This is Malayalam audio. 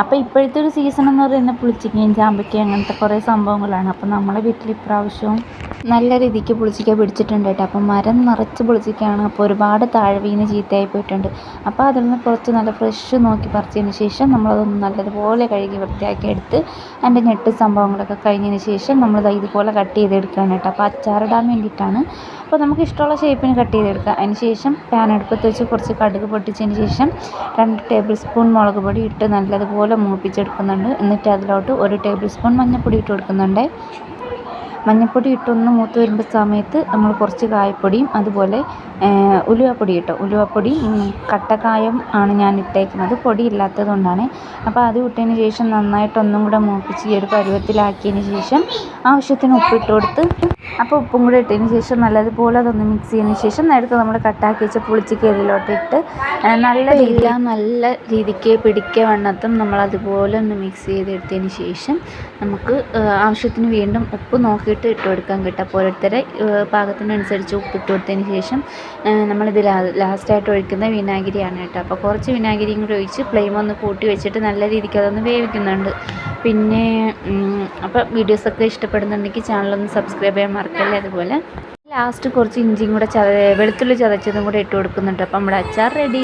അപ്പോൾ ഇപ്പോഴത്തെ ഒരു സീസൺ എന്ന് പറയുന്നത് പുളിച്ചിക്കയും ചാമ്പയ്ക്കയും അങ്ങനത്തെ കുറേ സംഭവങ്ങളാണ്. അപ്പോൾ നമ്മളെ വീട്ടിൽ ഇപ്രാവശ്യവും നല്ല രീതിക്ക് പുളിച്ചിക്ക പിടിച്ചിട്ടുണ്ട് കേട്ടോ. അപ്പം മരം നിറച്ച് പുളിച്ചിക്കയാണ്. അപ്പോൾ ഒരുപാട് താഴെ വീണ് ചീത്തയായി പോയിട്ടുണ്ട്. അപ്പോൾ അതിൽ നിന്ന് കുറച്ച് നല്ല ഫ്രഷ് നോക്കി പറിച്ചതിന് ശേഷം നമ്മളതൊന്ന് നല്ലതുപോലെ കഴുകി വൃത്തിയാക്കി എടുത്ത് അതിന്റെ ഞെട്ട് സംഭവങ്ങളൊക്കെ കഴിഞ്ഞതിന് ശേഷം നമ്മളിത് ഇതുപോലെ കട്ട് ചെയ്തെടുക്കുകയാണ് കേട്ടോ. അപ്പോൾ അച്ചാറിടാൻ വേണ്ടിയിട്ടാണ്. അപ്പോൾ നമുക്ക് ഇഷ്ടമുള്ള ഷേപ്പിന് കട്ട് ചെയ്തെടുക്കുക. അതിന് ശേഷം പാൻ അടുപ്പത്ത് വെച്ച് കുറച്ച് കടുക് പൊട്ടിച്ചതിന് ശേഷം രണ്ട് ടേബിൾ സ്പൂൺ മുളക് പൊടി ഇട്ട് നല്ലതുപോലെ മൂപ്പിച്ചെടുക്കുന്നുണ്ട്. എന്നിട്ട് അതിലോട്ട് ഒരു ടേബിൾ സ്പൂൺ മഞ്ഞൾപ്പൊടി ഇട്ട് കൊടുക്കുന്നുണ്ട്. മഞ്ഞൾപ്പൊടി ഇട്ടൊന്ന് മൂത്ത് വരുമ്പോൾ സമയത്ത് നമ്മൾ കുറച്ച് കായപ്പൊടിയും അതുപോലെ ഉലുവപ്പൊടി ഇട്ടു. ഉലുവപ്പൊടി കട്ടക്കായം ആണ് ഞാൻ ഇട്ടേക്കുന്നത്. പൊടി ഇല്ലാത്തത് കൊണ്ടാണ്. അപ്പോൾ അത് ഇട്ടതിന് ശേഷം നന്നായിട്ടൊന്നും കൂടെ മൂപ്പിച്ച് ഈ ഒരു പരുവത്തിലാക്കിയതിന് ശേഷം ആവശ്യത്തിന് ഉപ്പിട്ട് കൊടുത്ത് അപ്പോൾ ഉപ്പും കൂടി ഇട്ടതിന് ശേഷം നല്ലതുപോലെ അതൊന്ന് മിക്സ് ചെയ്തതിന് ശേഷം നേരത്തെ നമ്മൾ കട്ടാക്കി വെച്ച പുളിച്ചിക്ക ഇതിലോട്ട് ഇട്ട് നല്ല രീതിയിൽ നല്ല രീതിക്ക് പിടിക്കുക വണ്ണത്തും നമ്മൾ അതുപോലെ ഒന്ന് മിക്സ് ചെയ്തെടുത്തതിന് ശേഷം നമുക്ക് ആവശ്യത്തിന് വീണ്ടും ഉപ്പ് നോക്കിയിട്ട് ഇട്ട് കൊടുക്കാൻ കിട്ടും. അപ്പോൾ ഓരോരുത്തരെ പാകത്തിനനുസരിച്ച് ഉപ്പ് ഇട്ട് കൊടുത്തതിന് ശേഷം നമ്മളിത് ലാസ്റ്റായിട്ട് ഒഴിക്കുന്ന വിനാഗിരിയാണ് കേട്ടോ. അപ്പോൾ കുറച്ച് വിനാഗിരിയും കൂടി ഒഴിച്ച് ഫ്ലെയിം ഒന്ന് കൂട്ടി വെച്ചിട്ട് നല്ല രീതിക്ക് അതൊന്ന് വേവിക്കുന്നുണ്ട്. പിന്നെ അപ്പോൾ വീഡിയോസൊക്കെ ഇഷ്ടപ്പെടുന്നുണ്ടെങ്കിൽ ചാനലൊന്ന് സബ്സ്ക്രൈബ് ചെയ്യാൻ മറക്കല്ലേ അതുപോലെ. ലാസ്റ്റ് കുറച്ച് ഇഞ്ചിയും കൂടെ ചത വെളുത്തുള്ളി ചതച്ചതും കൂടെ ഇട്ട് കൊടുക്കുന്നുണ്ട്. അപ്പം നമ്മുടെ അച്ചാർ റെഡി